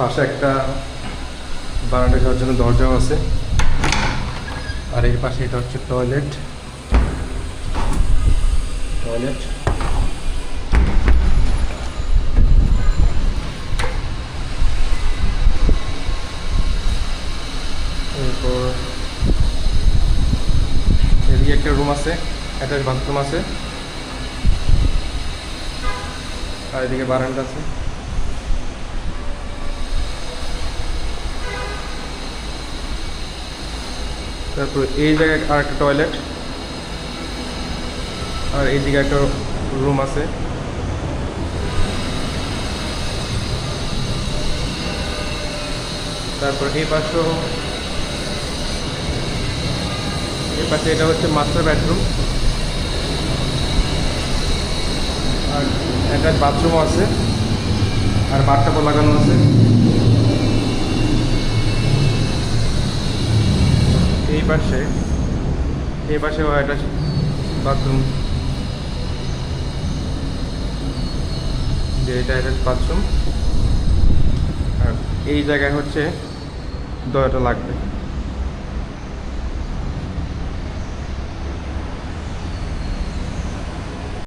পাশে একটা বারান্দা যাওয়ার জন্য দরজাও আছে। আর এর পাশে এটা হচ্ছে টয়লেট। টয়লেট। এরপর এদিকে একটা রুম আছে অ্যাটাচ বাথরুম আছে। আর এদিকে বারান্দা আছে। তারপর এই জায়গায় আর একটা টয়লেট আর এই দিকে একটা রুম আছে। তারপর এই পাশেও, এই পাশে এটা হচ্ছে মাস্টার বেডরুম আর একটা বাথরুমও আছে, আর বাথটাবও লাগানো আছে। পাশে এই পাশে একটা বাথরুম যে এটা বাথরুম আর এই জায়গায় হচ্ছে দয়াটা লাগবে।